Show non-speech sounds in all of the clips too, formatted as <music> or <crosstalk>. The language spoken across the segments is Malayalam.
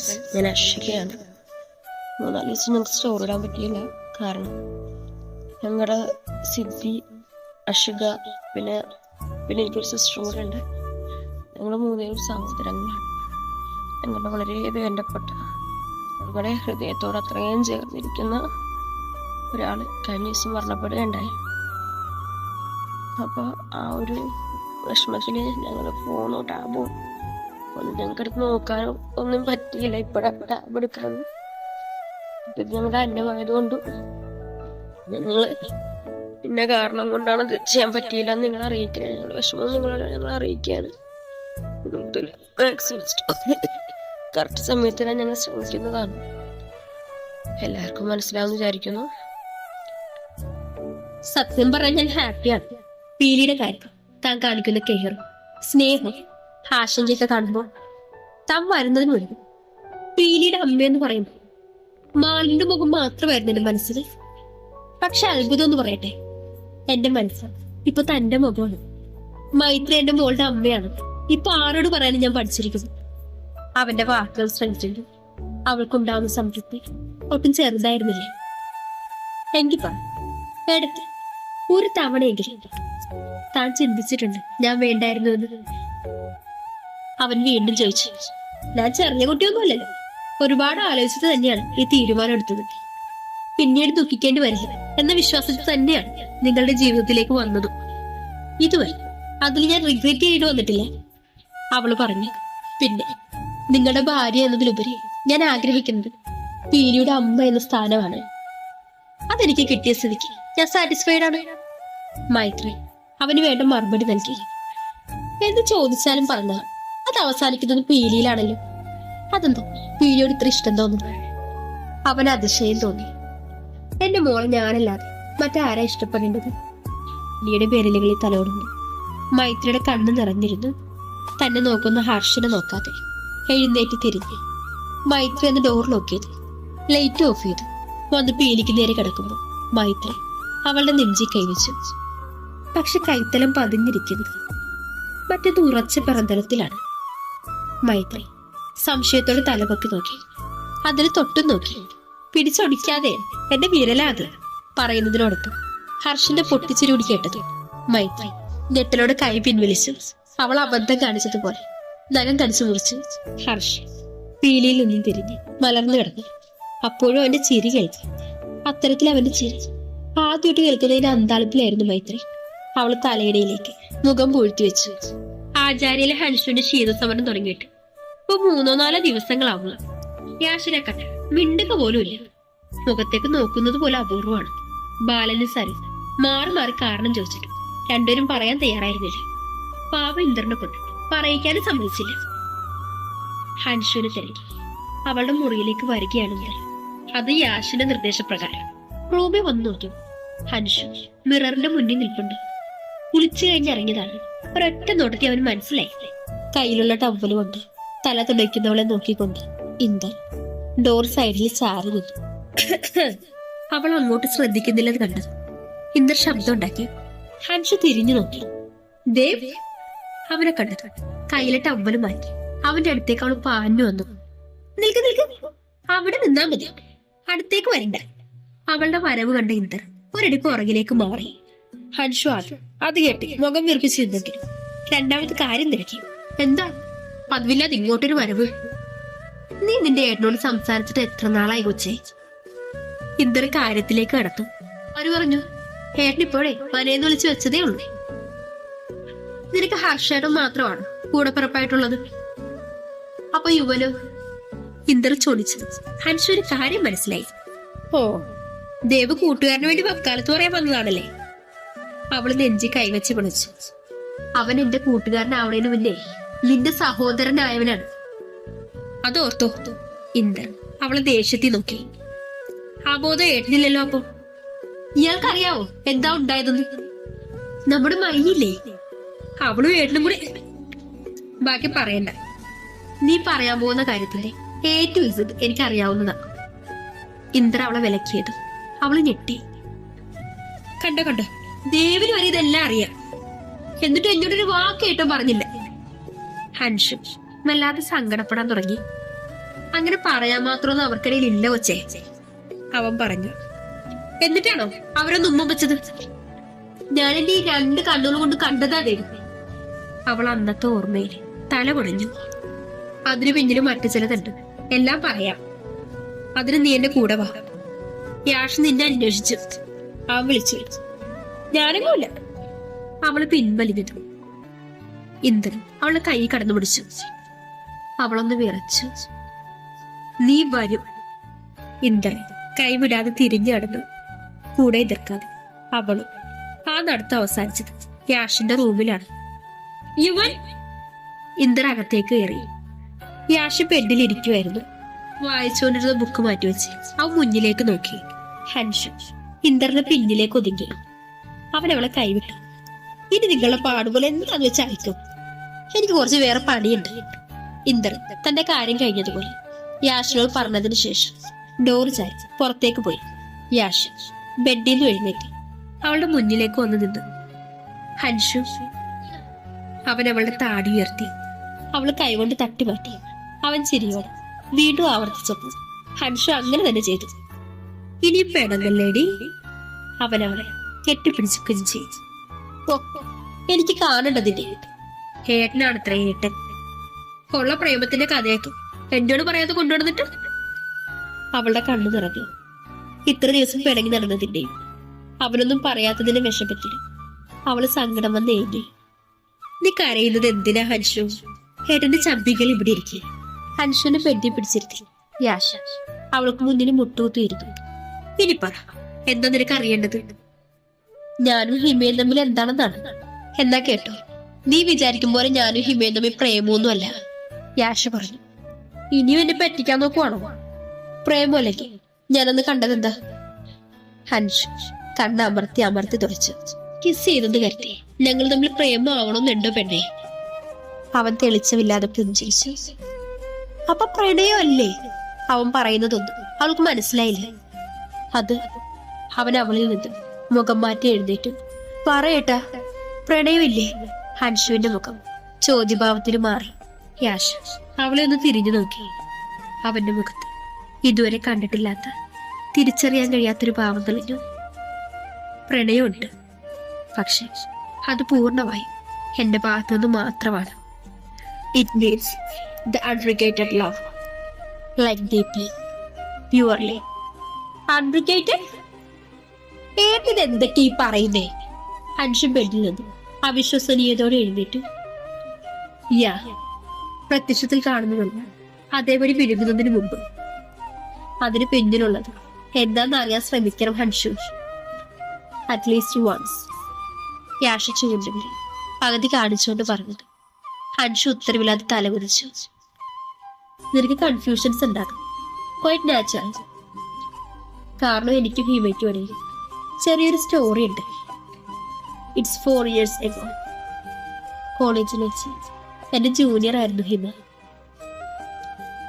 ഫ്രണ്ട്സ് ഞാൻ അഷികയാണ് മൂന്നാൽ ദിവസം ഞങ്ങൾക്ക് സ്റ്റോറി ഇടാൻ പറ്റിയില്ല. കാരണം ഞങ്ങളുടെ സിദ്ധി അഷിക പിന്നെ പിന്നെ എനിക്കൊരു സിസ്റ്ററും കൂടെ ഉണ്ട്. ഞങ്ങൾ മൂന്നേരും സഹോദരങ്ങളാണ്. ഞങ്ങളുടെ വളരെ വേണ്ടപ്പെട്ട ഞങ്ങളുടെ ഹൃദയത്തോട് അത്രയും ചേർന്നിരിക്കുന്ന ഒരാൾ കഴിഞ്ഞ ദിവസം മരണപ്പെടുകയുണ്ടായി. അപ്പോൾ ആ ഒരു വിഷമത്തിൽ ഞങ്ങൾ ഫോണോ ടാബോ ഒന്നും ഞങ്ങൾക്ക് അടുത്ത് ഒന്നും പറ്റിയില്ല. ഇപ്പോഴാണ് ടാബ് എടുക്കാനും ഇത് ഞങ്ങളുടെ അന്യമായതുകൊണ്ട് ഞങ്ങൾ പിന്നെ കാരണം കൊണ്ടാണ് ഇത് ചെയ്യാൻ പറ്റിയില്ല എന്ന് നിങ്ങൾ അറിയിക്കുക നിങ്ങൾ വിഷമം നിങ്ങളോട് ഞങ്ങൾ അറിയിക്കുകയാണ്. കറക്റ്റ് ഞാൻ ഞങ്ങൾ ശ്രമിക്കുന്നതാണ്. എല്ലാവർക്കും മനസ്സിലാവും വിചാരിക്കുന്നു. സത്യം പറഞ്ഞാൽ ഞാൻ ഹാപ്പിയാണ്. പീലിയുടെ കാര്യം. താൻ കാണിക്കുന്ന കെയർ സ്നേഹം ആശങ്കയൊക്കെ കാണുമ്പോൾ താൻ വരുന്നതിന് മുൻപ് പീലിയുടെ അമ്മയെന്ന് പറയുമ്പോൾ മാളിന്റെ മുഖം മാത്രമായിരുന്നു എന്റെ മനസ്സിൽ. പക്ഷെ അത്ഭുതം എന്ന് പറയട്ടെ. എന്റെ മനസ്സ് ഇപ്പൊ തന്റെ മുഖമാണ്. മൈത്രി എന്റെ മോളുടെ അമ്മയാണ്. ഇപ്പൊ ആരോട് പറയാനും ഞാൻ പഠിച്ചിരിക്കുന്നു. അവന്റെ വാക്കുകൾ ശ്രമിച്ചിട്ടുണ്ട് അവൾക്കുണ്ടാവുന്ന സംതൃപ്തി ഒട്ടും ചെറുതായിരുന്നില്ല. എങ്കിൽ പറ എടുത്ത് ഒരു തവണയെങ്കിലും താൻ ചിന്തിച്ചിട്ടുണ്ട് ഞാൻ വേണ്ടായിരുന്നു എന്ന്. അവൻ വീണ്ടും ചോദിച്ചു ഞാൻ ചെറിയ കുട്ടിയൊന്നുമല്ലല്ലോ. ഒരുപാട് ആലോചിച്ചത് തന്നെയാണ് ഈ തീരുമാനം എടുത്തത്. പിന്നീട് ദുഃഖിക്കേണ്ടി വരില്ല എന്ന വിശ്വാസത്തിൽ തന്നെയാണ് നിങ്ങളുടെ ജീവിതത്തിലേക്ക് വന്നതും. ഇതുവരെ അതിൽ ഞാൻ റിഗ്രറ്റ് ചെയ്ത് വന്നിട്ടില്ല അവൾ പറഞ്ഞു. പിന്നെ നിങ്ങളുടെ ഭാര്യ എന്നതിലുപരി ഞാൻ ആഗ്രഹിക്കുന്നത് പീരിയുടെ അമ്മ എന്ന സ്ഥാനമാണ്. അതെനിക്ക് കിട്ടിയ സ്ഥിതിക്ക് ഞാൻ സാറ്റിസ്ഫൈഡ് ആണ്. മൈത്രി അവന് വേണ്ട മറുപടി നൽകി. എന്ത് ചോദിച്ചാലും പറഞ്ഞ അത് അവസാനിക്കുന്നത് പീലിയിലാണല്ലോ. അതെന്തോ? പീലിയോട് ഇത്ര ഇഷ്ടം തോന്നുന്നു. അവൻ അതിശയം തോന്നി. എന്റെ മോളെ ഞാനല്ലാതെ മറ്റാരാ ഇഷ്ടപ്പെടേണ്ടത്? പീലിയുടെ പേരലുകളിൽ തലോടുന്നു. മൈത്രിയുടെ കണ്ണ് നിറഞ്ഞിരുന്നു. തന്നെ നോക്കുന്ന ഹർഷനെ നോക്കാതെ എഴുന്നേറ്റ് തിരിഞ്ഞ്. മൈത്രി എന്ന ഡോർ നോക്കിയത്. ലൈറ്റ് ഓഫ് ചെയ്തു. വന്ന് പീലിക്ക് നേരെ കിടക്കുമ്പോൾ മൈത്രി അവളുടെ നെഞ്ചി കൈവച്ചു പക്ഷെ കൈത്തലം പതിഞ്ഞിരിക്കുന്നത് മറ്റേത് ഉറച്ച പറന്തലത്തിലാണ് മൈത്രി. സംശയത്തോടെ തലപൊക്കി നോക്കി. അതിന് തൊട്ടും നോക്കി. പിടിച്ചൊടിക്കാതെ എന്റെ വിരലാത് പറയുന്നതിനോടൊപ്പം ഹർഷിന്റെ പൊട്ടിച്ചിരൂടി കേട്ടത് മൈത്രി. ഞെട്ടലോട് കൈ പിൻവലിച്ചു അവൾ അബദ്ധം കാണിച്ചതുപോലെ നഖം കടിച്ചു മുറിച്ചു ഹർഷ് പീലിയിൽ നിന്നും തിരിഞ്ഞ് മലർന്നു കിടന്നു. അപ്പോഴും അവന്റെ ചിരി കേൾക്കും അത്തരത്തിൽ അവന്റെ ചിരി ആദ്യമായിട്ട് കേൾക്കുന്നതിന്റെ അന്താളിപ്പിലായിരുന്നു മൈത്രി. അവൾ തലയിടയിലേക്ക് മുഖം പൂഴ്ത്തി വെച്ചു. ആചാര്യയിലെ ഹൻഷുവിന്റെ ശീതസമരം തുടങ്ങിയിട്ട്. ഇപ്പൊ മൂന്നോ നാലോ ദിവസങ്ങളാവുക കണ്ട മിണ്ടുക പോലും ഇല്ല. മുഖത്തേക്ക് നോക്കുന്നത് പോലെ അപൂർവമാണ്. ബാലന് സരി മാറി മാറി കാരണം ചോദിച്ചിട്ടു രണ്ടുപേരും പറയാൻ തയ്യാറായിരുന്നില്ല. പാവ ഇന്ദ്രനെ കൊണ്ട് പറയിക്കാനും സമ്മതിച്ചില്ല. ഹൻഷുവിനെ തിരക്കി. അവളുടെ മുറിയിലേക്ക് വരികയാണ് ഇന്ദ്രൻ. അത് യാഷിന്റെ നിർദ്ദേശപ്രകാരം. റൂമി വന്നു നോക്കും. ഹൻഷു മിററിന്റെ മുന്നിൽ നിൽപ്പുണ്ട്. കുളിച്ചു കഴിഞ്ഞിറങ്ങിയതാണ് ഒരൊറ്റ നോട്ടത്തിൽ അവൻ മനസ്സിലായി കയ്യിലുള്ള ടവൽ കൊണ്ട് തല തുടയ്ക്കുന്നവളെ നോക്കിക്കൊണ്ട് ഇന്ദർ ഡോർ സൈഡിൽ ചാരി നിന്നു. <coughs> അവൾ അങ്ങോട്ട് ശ്രദ്ധിക്കുന്നില്ലെന്ന് കണ്ടത്. ഇന്ദർ ശബ്ദം ഉണ്ടാക്കി. ഹൻഷു തിരിഞ്ഞു നോക്കി. ദേവ് അവനെ കണ്ടത്. കയ്യിലെ ടവൽ മാറ്റി. അവന്റെ അടുത്തേക്ക് അവൾ പാഞ്ഞു വന്നു. നിൽക്ക് നിൽക്ക്. അവിടെ നിന്നാ മതി. അടുത്തേക്ക് വരണ്ട. അവളുടെ വരവ് കണ്ട ഇന്ദർ ഒരടി പുറകിലേക്ക് മാറി. ഹൻഷു ആദ്യം അത് കേട്ട് മുഖം വീർപ്പിച്ച് നിന്നെങ്കിൽ രണ്ടാമത്തെ കാര്യം തിരക്കി എന്താ? പതിവില്ലാതെ ഇങ്ങോട്ടൊരു വരവ്. നീ നിന്റെ ഏട്ടനോട് സംസാരിച്ചിട്ട് എത്ര നാളായി കൊച്ചേ? ഇന്നൊരു കാര്യത്തിലേക്ക് കടത്തു. അവർ പറഞ്ഞു? ഏട്ടൻ ഇപ്പോഴേ മനേന്ന് വിളിച്ചു വെച്ചതേ ഉള്ളൂ. നിനക്ക് ഹർഷേട്ടൻ മാത്രമാണ് കൂടപ്പിറപ്പായിട്ടുള്ളത് അപ്പൊ യുവനോ? ഇന്ദർ ചോദിച്ചു. ഹൻഷു ഒരു കാര്യം മനസ്സിലായി. ഓ ദേവ് കൂട്ടുകാരന് വേണ്ടി വക്കാലത്ത് പറയാൻ വന്നതാണല്ലേ? അവൾ നെഞ്ചി കൈവച്ച് വിളിച്ചു അവൻ എന്റെ കൂട്ടുകാരനാവണേനു മുന്നേ നിന്റെ സഹോദരനായവനാണ്. അതോർത്തോ? ഇന്ദ്രൻ അവളെ ദേഷ്യത്തിൽ നോക്കി. ആ ബോധം ഏട്ടനില്ലല്ലോ അപ്പൊ? ഇയാൾക്കറിയാവോ എന്താ ഉണ്ടായതെന്ന്? നമ്മുടെ മൈയില്ലേ? അവളും ഏട്ടനും കൂടി ബാക്കി പറയണ്ട. നീ പറയാൻ പോകുന്ന കാര്യത്തിലെ ഏറ്റവും ഇസത് എനിക്കറിയാവുന്നതാണ് ഇന്ദ്ര അവളെ വിലക്കിയത്. അവൾ ഞെട്ടി. കണ്ടോ കണ്ടോ? ദേവിന് വരെ ഇതെല്ലാം അറിയാം. എന്നിട്ട് എന്നോട് ഒരു കേട്ടോ പറഞ്ഞില്ല. ഹൻഷു വല്ലാതെ സങ്കടപ്പെടാൻ തുടങ്ങി. അങ്ങനെ പറയാൻ മാത്രമൊന്നും അവർക്കിടയിൽ ഇല്ല കൊച്ചേ അവൻ പറഞ്ഞു. എന്നിട്ടാണോ അവരൊന്ന് ഉമ്മ വെച്ചത്? ഞാൻ എന്റെ ഈ രണ്ട് കണ്ണുകൾ കൊണ്ട് കണ്ടതാ ദേവി. അവൾ അന്നത്തെ ഓർമ്മയിൽ തല കുടഞ്ഞു. അതിനു പിന്നിലും മറ്റു ചിലതുണ്ട്. എല്ലാം പറയാം. അതിന് നീ എന്റെ കൂടെ വാ. യാഷ് നിന്നെ അന്വേഷിച്ചു. അവൻ വിളിച്ചു. ഞാനെങ്ങുമില്ല അവൾ പിൻവലിഞ്ഞിട്ടു ഇന്ദ്രൻ അവളെ കൈ കടന്നു പിടിച്ചു. അവളൊന്ന് വിറച്ചു. നീ വരും. ഇന്ദ്രൻ കൈവിടാതെ തിരിഞ്ഞു നടന്നു. കൂടെ എതിർക്കാതെ അവളും ആ നടത്തം അവസാനിച്ചത് യാഷിന്റെ റൂമിലാണ്. യുവൻ! ഇന്ദ്രൻ അകത്തേക്ക് കയറി. യാഷ് ബെഡിൽ ഇരിക്കുമായിരുന്നു വായിച്ചുകൊണ്ടിരുന്ന ബുക്ക് മാറ്റിവെച്ച് അവൻ മുന്നിലേക്ക് നോക്കി. ഹൻഷു ഇന്ദ്രന്റെ പിന്നിലേക്ക് ഒതുങ്ങി. അവൻ അവളെ കൈവിട്ടു. ഇനി നിങ്ങളെ പാടുപോലെ എന്താന്ന് വെച്ചാൽ അയക്കും എനിക്ക് കുറച്ച് വേറെ പണിയുണ്ട്. ഇന്ദ്രൻ തന്റെ കാര്യം കഴിഞ്ഞതുപോലെ യാഷിനോട് പറഞ്ഞതിന് ശേഷം ഡോർ ചായ പുറത്തേക്ക് പോയി. യാഷ് ബെഡിൽ നിന്ന് എഴുന്നേറ്റ് അവളുടെ മുന്നിലേക്ക് വന്നു നിന്നു ഹൻഷു അവൻ അവളുടെ താടി ഉയർത്തി. അവൾ കൈകൊണ്ട് തട്ടി മാറ്റി. അവൻ ചിരിയോടെ വീണ്ടും ആവർത്തിച്ചപ്പോൾ ഹൻഷു അങ്ങനെ തന്നെ ചെയ്തു. ഇനിയും വേണമല്ലേടി അവൻ അവളെ കെട്ടിപ്പിടിച്ചുകയും ചെയ്തു. എനിക്ക് കാണേണ്ടതിന്റെ ഏട്ടനാണ് അത്ര ഏട്ടൻ ഉള്ള പ്രേമത്തിന്റെ കഥയൊക്കെ എന്നോട് പറയാതെ കൊണ്ടുവന്നിട്ട്? അവളുടെ കണ്ണു നിറഞ്ഞു. ഇത്ര ദിവസം പിണങ്ങി നടന്നതിന്റെയും അവനൊന്നും പറയാത്തതിനെ വിഷമത്തിൽ അവൾ സങ്കടം വന്ന് ഏങ്ങി നീ കരയുന്നത് എന്തിനാ ഹൻഷു? ഏട്ടന്റെ ചമ്പികൾ ഇവിടെ ഇരിക്കെ. ഹൻഷുവിനെ പെട്ടി പിടിച്ചിരുത്തി. യാശ അവൾക്ക് മുന്നിൽ മുട്ടുകുത്തിയിരുന്നു ഇനി പറ എന്താ നിനക്ക് അറിയേണ്ടത്? ഞാനും ഹിമയും തമ്മിൽ എന്താണെന്നാണ് എന്നാ കേട്ടോ. നീ വിചാരിക്കും പോലെ ഞാനും ഹിമയും തമ്മിൽ പ്രേമൊന്നുമല്ല യാഷ പറഞ്ഞു. ഇനിയും എന്നെ പറ്റിക്കാൻ നോക്കുവാണോ? പ്രേമല്ലെങ്കിൽ ഞാനന്ന് കണ്ടതെന്താ ഹൻഷ് കണ്ണ് അമർത്തി അമർത്തി തുറച്ചു. കിസ് ചെയ്തെന്ന് കരുതി. ഞങ്ങൾ തമ്മിൽ പ്രേമമാവണമെന്നുണ്ടോ പെണ്ണേ? അവൻ തെളിച്ചമില്ലാതെ പുഞ്ചിരിച്ചു. അപ്പൊ പ്രണയമല്ലേ? അവൻ പറയുന്നതൊന്നും അവൾക്ക് മനസ്സിലായില്ല. അത് അവൻ അവളിൽ നിന്ന് മുഖം മാറ്റി എഴുന്നേറ്റു. പറയട്ടാ പ്രണയമില്ലേ? ഹൻഷുവിന്റെ മുഖം ചോദ്യഭാവത്തിന് മാറി. യാഷ് അവളെ ഒന്ന് തിരിഞ്ഞു നോക്കി. അവന്റെ മുഖത്ത് ഇതുവരെ കണ്ടിട്ടില്ലാത്ത തിരിച്ചറിയാൻ കഴിയാത്തൊരു ഭാവം തെളിഞ്ഞു. പ്രണയമുണ്ട്. പക്ഷെ അത് പൂർണമായി എന്റെ ഭാഗത്തുനിന്ന് മാത്രമാണ്. It means the unrequited love like deeply purely unrequited ഏട്ടിത് എന്തൊക്കെ ഈ പറയുന്നേ? അൻഷു ബെഡിൽ നിന്നും. അവിശ്വസനീയതോടെ എഴുന്നേറ്റു. യാ പ്രത്യക്ഷത്തിൽ കാണുന്നതല്ല അതേപടി വിഴുങ്ങുന്നതിന് മുമ്പ്. അതിന് പിന്നിലുള്ളത് എന്താന്ന് അറിയാൻ ശ്രമിക്കണം ഹൻഷു. അറ്റ്ലീസ്റ്റ് വൺസ് യാഷ ചുരുണ്ടെങ്കിൽ പകുതി കാണിച്ചുകൊണ്ട് പറഞ്ഞത്. ഹൻഷു ഉത്തരവില്ലാതെ തലകുതിച്ചു നിനക്ക് കൺഫ്യൂഷൻസ് ഉണ്ടാകും. ക്വൈറ്റ് നാച്ചുറൽ കാരണം എനിക്കും ഹീമയ്ക്കും ഇടയിൽ ചെറിയൊരു സ്റ്റോറി ഉണ്ട്. ഇറ്റ്സ് ഫോർ ഇയേഴ്സ് എഗോ കോളേജിൽ വെച്ച്. എന്റെ ജൂനിയർ ആയിരുന്നു ഹിമ.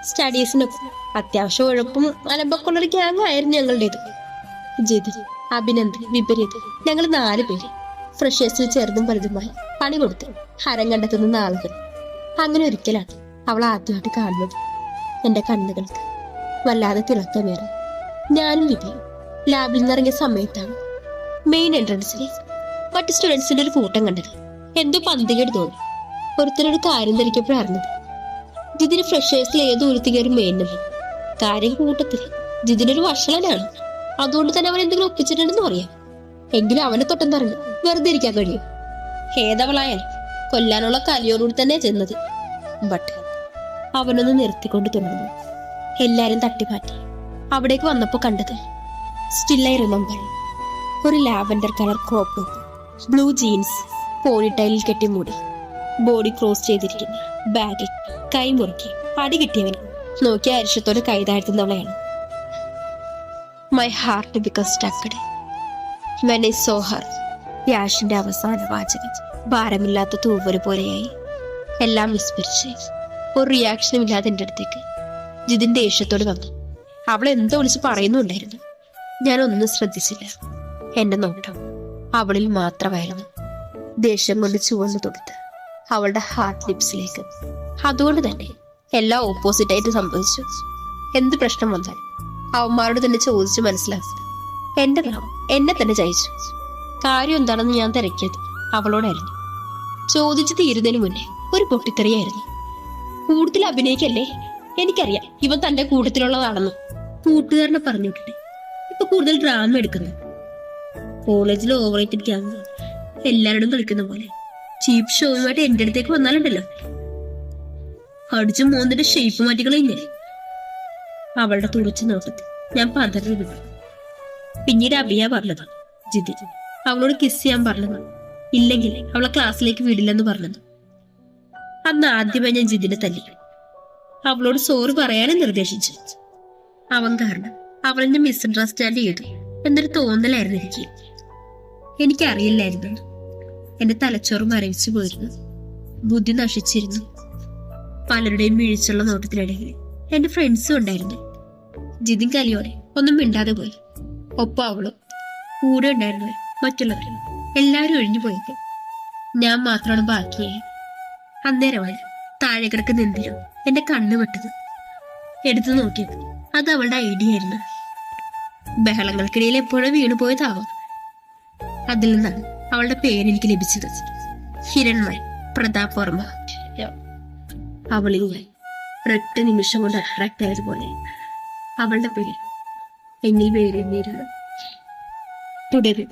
സ്റ്റഡീസിനൊപ്പം അത്യാവശ്യം ഉഴപ്പും അലമ്പൊക്കെ ഉള്ളൊരു ഗ്യാങ് ആയിരുന്നു ഞങ്ങളുടേത്. ജിത് അഭിനന്ദ് വിപരീത്. ഞങ്ങൾ നാല് പേര്. ഫ്രഷേഴ്സിൽ ചെറുതും വലുതുമായി പണി കൊടുത്ത് ഹരം കണ്ടെത്തുന്ന ആളുകൾ അങ്ങനെ ഒരിക്കലാണ് അവൾ ആദ്യമായിട്ട് കാണുന്നത്. എന്റെ കണ്ണുകൾക്ക് വല്ലാതെ തിളക്കമേറി. ഞാനും വിപിയും ലാബിൽ നിന്നിറങ്ങിയ സമയത്താണ് മെയിൻ എൻട്രൻസിൽ മറ്റ് സ്റ്റുഡൻസിന്റെ ഒരു കൂട്ടം കണ്ടത്. എന്തോ പന്തികേട് തോന്നി. ഒരുത്തനൊരു കാര്യം ധരിക്കപ്പോഴും അറിഞ്ഞത് ജിതിന് ഫ്രഷേഴ്സിൽ ഏതോ ഒരുത്തി കയറി മെയിനെന്ന് കാര്യം കൂട്ടത്തിൽ ജിതിനൊരു വഷളനാണ്. അതുകൊണ്ട് തന്നെ അവൻ എന്തെങ്കിലും ഒപ്പിച്ചിട്ടുണ്ടെന്ന് പറയാം. എങ്കിലും അവനെ തൊട്ടെന്നറിഞ്ഞു വെറുതെ ഇരിക്കാൻ കഴിയും. ഏതവളായാലും കൊല്ലാനുള്ള കലിയോടുകൂടി തന്നെ ചെന്നത്. ബട്ട് അവനൊന്ന് നിർത്തിക്കൊണ്ട് തുടർന്നു. എല്ലാരും തട്ടിമാറ്റി അവിടേക്ക് വന്നപ്പോ കണ്ടത് സ്റ്റിൽ ഐ റിമെമ്പർ ഒരു lavender colour crop blue jeans പോണിട്ടൈലിൽ കെട്ടി മൂടി. ബോഡി ക്രോസ് ചെയ്തിരിക്കുന്നു. ബാഗിൽ കൈ മുറുക്കി അടി കിട്ടിയവൻ നോക്കിയ അരിശത്തോടെ കൈ താഴ്ത്തുന്നവളെയാണ് my heart because stucked when I saw her യാഷിന്റെ അവസാന വാചകം ഭാരമില്ലാത്ത തൂവര് പോലെയായി. എല്ലാം വിസ്മരിച്ച് ഒരു റിയാക്ഷനും ഇല്ലാതെ എന്റെ അടുത്തേക്ക് ജിതിൻ ദേഷ്യത്തോട് വന്നു. അവൾ എന്തോ വിളിച്ച് പറയുന്നുണ്ടായിരുന്നു. ഞാൻ ഒന്നും ശ്രദ്ധിച്ചില്ല. എന്റെ നോട്ടം അവളിൽ മാത്രമായിരുന്നു. ദേഷ്യം കൊണ്ട് ചുവന്നു തൊടുത്ത് അവളുടെ ഹാർട്ട് ലിപ്സിലേക്ക് അതുകൊണ്ട് തന്നെ എല്ലാം ഓപ്പോസിറ്റ് ആയിട്ട് സംഭവിച്ചു. എന്ത് പ്രശ്നം വന്നാലും അവന്മാരോട് തന്നെ ചോദിച്ച് മനസ്സിലാക്കുക. എന്റെ നാം എന്നെ തന്നെ ജയിച്ചു. കാര്യം എന്താണെന്ന് ഞാൻ തിരക്കിയത് അവളോടായിരുന്നു. ചോദിച്ചു തീരുന്നതിന് മുന്നേ ഒരു പൊട്ടിത്തെറിയായിരുന്നു. കൂടുതൽ അഭിനയിക്കല്ലേ? എനിക്കറിയാം ഇവൻ തന്റെ കൂട്ടത്തിലുള്ളതാണെന്ന്. കൂട്ടുകാരനെ പറഞ്ഞു വിട്ടിട്ട് ഇപ്പൊ കൂടുതൽ ഡ്രാമ എടുക്കുന്നു കോളേജിൽ ഓവർ റേറ്റഡ് ക്യാമ്പ് എല്ലാവരോടും കളിക്കുന്ന പോലെ. ചീപ്പ് ഷോയുമായിട്ട് എന്റെ അടുത്തേക്ക് വന്നാലുണ്ടല്ലോ. അടിച്ചു മോന്നിന്റെ ഷേപ്പ് മാറ്റിക്കളില്ലേ അവളുടെ തുറച്ച നോട്ടത്തിൽ ഞാൻ പതറി വിട്ടു പിന്നീട് അഭിയ പറഞ്ഞതാണ് ജിതി. അവളോട് കിസ് ചെയ്യാൻ പറഞ്ഞതാണ് ഇല്ലെങ്കിൽ അവളെ ക്ലാസ്സിലേക്ക് വിടില്ലെന്ന് പറഞ്ഞത്. അന്ന് ആദ്യമായി ഞാൻ ജിതിനെ തല്ലി. അവളോട് സോറി പറയാനും നിർദ്ദേശിച്ചു. അവൻ കാരണം അവളെന്നെ മിസ്അണ്ടർസ്റ്റാൻഡ് ചെയ്തു. എന്നൊരു തോന്നലായിരുന്നു എനിക്ക്. എനിക്കറിയില്ലായിരുന്നു. എന്റെ തലച്ചോറ് മരവിച്ചു പോയിരുന്നു. ബുദ്ധി നശിച്ചിരുന്നു. പലരുടെയും വീഴ്ചയുള്ള നോട്ടത്തിനിടയിൽ എന്റെ ഫ്രണ്ട്സും ഉണ്ടായിരുന്നു. ജിതിൻ കലിയോടെ ഒന്നും മിണ്ടാതെ പോയി. ഒപ്പം അവളും കൂടെ ഉണ്ടായിരുന്നു മറ്റുള്ളവരും. എല്ലാവരും ഒഴിഞ്ഞു പോയത് ഞാൻ മാത്രമാണ് ബാക്കിയായി. അന്നേരമാണ് താഴെ കിടക്കുന്ന എന്തിനും എന്റെ കണ്ണ് വിട്ടത് എടുത്തു നോക്കിയത്. അത് അവളുടെ ഐഡിയ ആയിരുന്നു ബഹളങ്ങൾക്കിടയിൽ എപ്പോഴും വീണുപോയതാവാം അതിൽ നിന്നാണ് അവളുടെ പേര് എനിക്ക് ലഭിച്ചത്. ഹിരൺമൻ പ്രതാപ് വർമ്മ. അവളിങ്ങനെ ഒരൊറ്റ നിമിഷം കൊണ്ട് അട്രാക്ട് ആയതുപോലെ അവളുടെ പേര് എന്നിൽ വേരുന്നിരുന്നു തുടരും